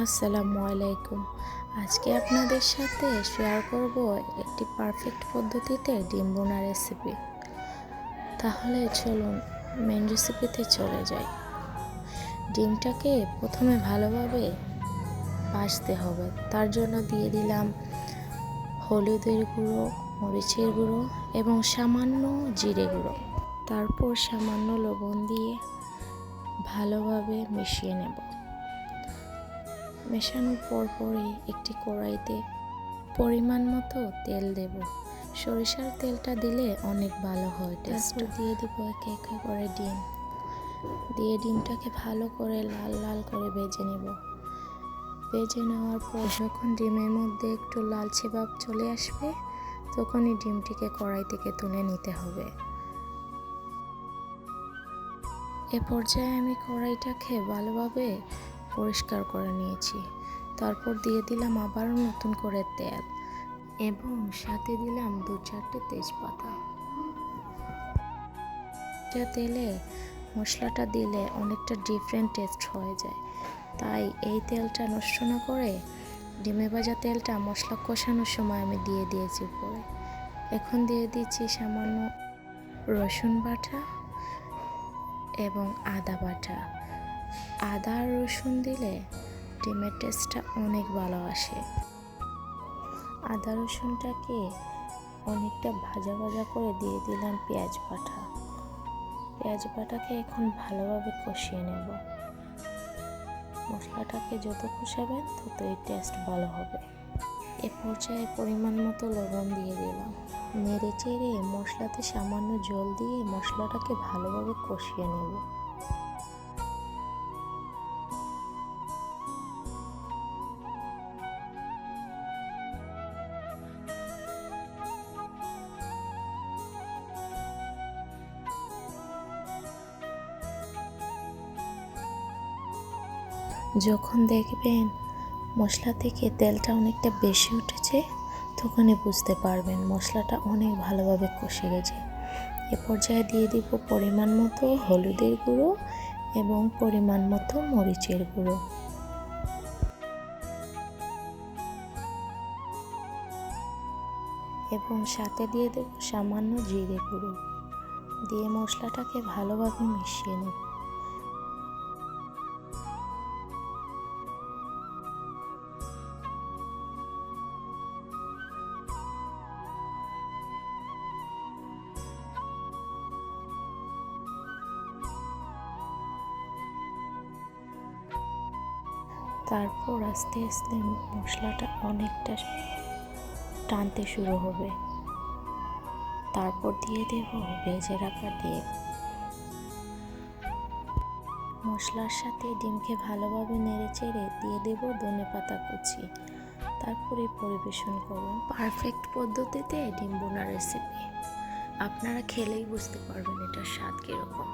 আসসালামু আলাইকুম। আজকে আপনাদের সাথে শেয়ার করব একটি পারফেক্ট পদ্ধতিতে ডিম বোনা রেসিপি তাহলে চলুন মেন রেসিপিতে চলে যাই। ডিমটাকে প্রথমে ভালোভাবে ভাজতে হবে। তার জন্য দিয়ে দিলাম হলুদের গুঁড়ো, মরিচের গুঁড়ো এবং সামান্য জিরে গুঁড়ো। তারপর সামান্য লবণ দিয়ে ভালোভাবে মিশিয়ে নেব। মেশানোর পর পরই একটি কড়াইতে পরিমাণ মতো তেল দেব। সরিষার তেলটা দিলে অনেক ভালো হয় টেস্ট দিয়ে দিব একে একে করে ডিম। দিয়ে ডিমটাকে ভালো করে লাল লাল করে ভেজে নেব। ভেজে নেওয়ার পর যখন ডিমের মধ্যে একটু লালচে ভাব চলে আসবে তখনই ডিমটিকে কড়াই থেকে তুলে নিতে হবে। এ পর্যায়ে আমি কড়াইটাকে ভালোভাবে পরিষ্কার করে নিয়েছি। তারপর দিয়ে দিলাম আবারও নতুন করে তেল এবং সাথে দিলাম দু চারটে তেজপাতা। এটা তেলে মশলাটা দিলে অনেকটা ডিফারেন্ট টেস্ট হয়ে যায়। তাই এই তেলটা নষ্ট না করে ডিমে ভাজা তেলটা মশলা কষানোর সময় আমি দিয়ে দিয়েছি উপরে। এখন দিয়ে দিচ্ছি সামান্য রসুন বাটা এবং আদা বাটা। আদা আর রসুন দিলে ডিমের টেস্টটা অনেক ভালো আসে। আদা রসুনটাকে অনেকটা ভাজা ভাজা করে দিয়ে দিলাম পেঁয়াজ বাটা। পেঁয়াজ বাটাকে এখন ভালোভাবে কষিয়ে নেব। মশলাটাকে যত কষাবেন ততই টেস্ট ভালো হবে। এ পর্যায়ে পরিমাণ মতো লবণ দিয়ে দিলাম। নেড়ে চেড়ে মশলাতে সামান্য জল দিয়ে মশলাটাকে ভালোভাবে কষিয়ে নেব। যখন দেখবেন মশলা থেকে তেলটা অনেকটা বেশি উঠেছে, তখনই বুঝতে পারবেন মশলাটা অনেক ভালোভাবে কষে গেছে। এ পর্যায়ে দিয়ে দিব পরিমাণ মতো হলুদের গুঁড়ো এবং পরিমাণ মতো মরিচের গুঁড়ো। এবং সাথে দিয়ে দেব সামান্য জিরে গুঁড়ো। দিয়ে মশলাটাকে ভালোভাবে মিশিয়ে নেব। তারপর আস্তে আস্তে মশলাটা অনেকটা টানতে শুরু হবে। তারপর দিয়ে দেব ভেজে রাখা ডিম। মশলার সাথে ডিমকে ভালোভাবে নেড়ে চেড়ে দিয়ে দেব ধনে পাতা কুচি। তারপরে পরিবেশন করুন পারফেক্ট পদ্ধতিতে ডিম বোনা রেসিপি আপনারা খেলেই বুঝতে পারবেন এটার স্বাদ কীরকম।